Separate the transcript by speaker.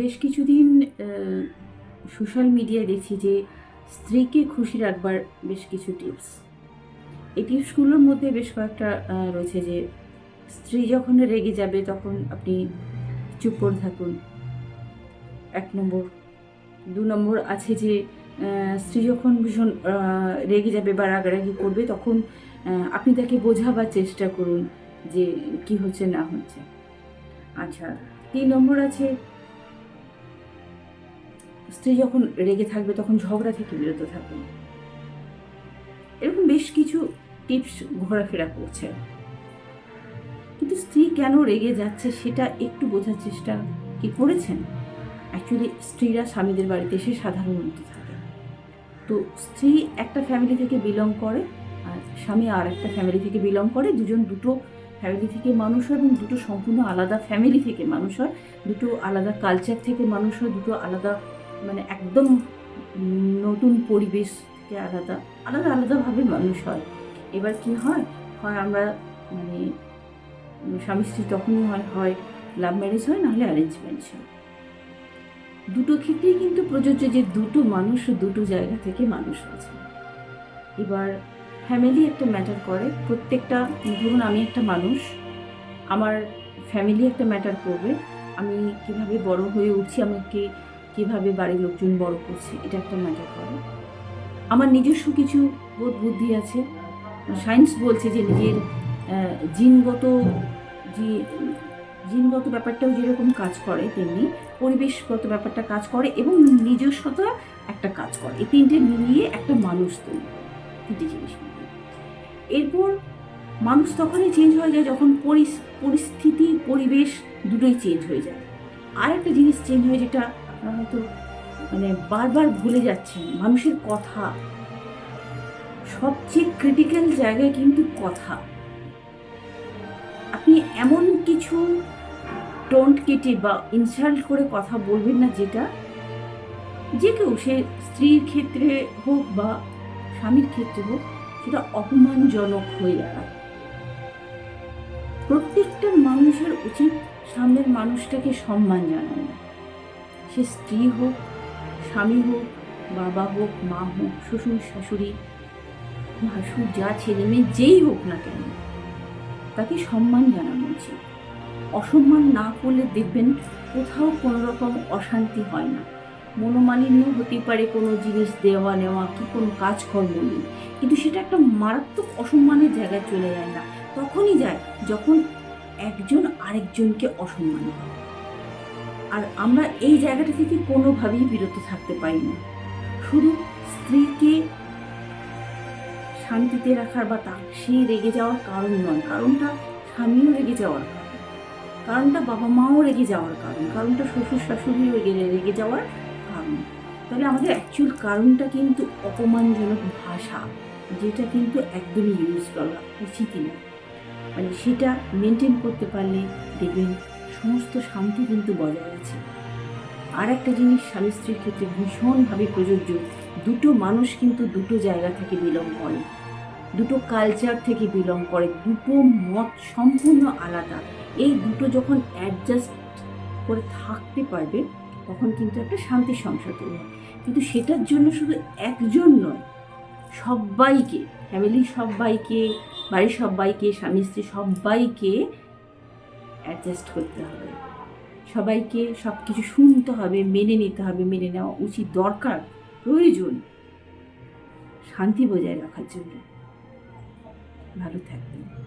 Speaker 1: বেশ কিছুদিন সোশ্যাল মিডিয়ায় দেখছি যে স্ত্রীকে খুশি রাখবার বেশ কিছু টিপস এই টিপসগুলোর মধ্যে বেশ কয়েকটা রয়েছে যে স্ত্রী যখন রেগে যাবে তখন আপনি চুপ করে থাকুন। এক নম্বর। দু নম্বর আছে যে স্ত্রী যখন ভীষণ রেগে যাবে বা রাগারাগি করবে তখন আপনি তাকে বোঝাবার চেষ্টা করুন যে কি হচ্ছে, না হচ্ছে। আচ্ছা তিন নম্বর আছে স্ত্রী যখন রেগে থাকবে, তখন ঝগড়া থেকে বিরত থাকুন এরকম বেশ কিছু টিপস ঘোরাফেরা করছে। কিন্তু স্ত্রী কেন রেগে যাচ্ছে সেটা একটু বোঝার চেষ্টা কি করেছেন? অ্যাকচুয়ালি স্ত্রীরা স্বামীদের বাড়িতে এসে সাধারণত থাকে। তো স্ত্রী একটা ফ্যামিলি থেকে বিলং করে আর স্বামী আর একটা ফ্যামিলি থেকে বিলং করে। দুজন দুটো ফ্যামিলি থেকে মানুষ হয় এবং দুটো সম্পূর্ণ আলাদা ফ্যামিলি থেকে মানুষ হয়। দুটো আলাদা কালচার থেকে মানুষ হয়, দুটো আলাদা মানে একদম নতুন পরিবেশ থেকে আলাদা আলাদা, আলাদাভাবে মানুষ হয়। এবার কি হয়? হয় আমরা মানে স্বামী স্ত্রী তখনই হয় হয় লাভ ম্যারেজ হয়, নাহলে অ্যারেঞ্জ ম্যারেজ হয়। দুটো ক্ষেত্রেই কিন্তু প্রযোজ্য যে দুটো মানুষ দুটো জায়গা থেকে মানুষ হয়েছে। এবার ফ্যামিলি একটা ম্যাটার করে। প্রত্যেকটা, ধরুন আমি একটা মানুষ, আমার ফ্যামিলি একটা ম্যাটার করবে। আমি কীভাবে বড় হয়ে উঠছি, আমাকে কীভাবে বাড়ির লোকজন বড় করছে, এটা একটা ম্যাটার করে। আমার নিজস্ব কিছু বোধ বুদ্ধি আছে। সায়েন্স বলছে যে নিজের জিনগত যে জিনগত ব্যাপারটাও যেরকম কাজ করে, তেমনি পরিবেশগত ব্যাপারটা কাজ করে এবং নিজস্বতা একটা কাজ করে। এই তিনটে মিলিয়ে একটা মানুষ তৈরি তিনটে জিনিস এরপর মানুষ তখনই চেঞ্জ হয়ে যায় যখন পরিস্থিতি, পরিবেশ দুটোই চেঞ্জ হয়ে যায়। আর একটা জিনিস চেঞ্জ হয় যেটা আপনারা হয়তো মানে বারবার ভুলে যাচ্ছেন, মানুষের কথা। সবচেয়ে ক্রিটিক্যাল জায়গায় কিন্তু কথা। আপনি এমন কিছু টোন্ট কেটে বা ইনসাল্ট করে কথা বলবেন না যেটা যে কেউ, সে স্ত্রীর ক্ষেত্রে হোক বা স্বামীর ক্ষেত্রে হোক, সেটা অপমানজনক হয়ে দাঁড়ায়। প্রত্যেকটা মানুষের উচিত সামনের মানুষটাকে সম্মান জানানো। সে স্ত্রী হোক, স্বামী হোক, বাবা হোক, মা হোক, শ্বশুর, শাশুড়ি, ভাসুর, যা ছেলে মেয়ে যেই হোক না কেন, তাকে সম্মান জানানো উচিত। অসম্মান না করলে দেখবেন কোথাও কোনো রকম অশান্তি হয় না। মনোমালিন্য হতে পারে কোনো জিনিস দেওয়া নেওয়া কি কোনো কাজকর্ম নেই। কিন্তু সেটা একটা মারাত্মক অসম্মানের জায়গায় চলে যায় না। তখনই যায় যখন একজন আরেকজনকে অসম্মান করে। আর আমরা এই জায়গাটা থেকে কোনোভাবেই বিরত থাকতে পারি না শুধু স্ত্রীকে শান্তিতে রাখার বা তা সে রেগে যাওয়ার কারণ নয়, কারণটা স্বামীও রেগে যাওয়ার কারণ। কারণটা বাবা মাও রেগে যাওয়ার কারণ, কারণটা শ্বশুর শাশুড়িও রেগে রেগে যাওয়ার কারণ। তাহলে আমাদের অ্যাকচুয়াল কারণটা কিন্তু অপমানজনক ভাষা, যেটা কিন্তু একদমই ইউজ করা উচিতই না মানে সেটা মেনটেন করতে পারলে দেখবেন সমস্ত শান্তি কিন্তু বজায় আছে। আর একটা জিনিস স্বামী স্ত্রীর ক্ষেত্রে ভীষণভাবে প্রযোজ্য, দুটো মানুষ কিন্তু দুটো জায়গা থেকে বিলং করে। দুটো কালচার থেকে বিলং করে, দুটো মত সম্পূর্ণ আলাদা। এই দুটো যখন অ্যাডজাস্ট করে থাকতে পারবে, তখন কিন্তু একটা শান্তির সংসার তৈরি হয় কিন্তু সেটার জন্য শুধু একজন নয়, সবাইকে ফ্যামিলির সবাইকে, বাড়ির সবাইকে, স্বামী স্ত্রী সবাইকে অ্যাডজাস্ট করতে হবে। সবাইকে সব কিছু শুনতে হবে, মেনে নিতে হবে, মেনে নেওয়া উচিত, দরকার, প্রয়োজন। শান্তি বজায় রাখার জন্য। ভালো থাকবেন।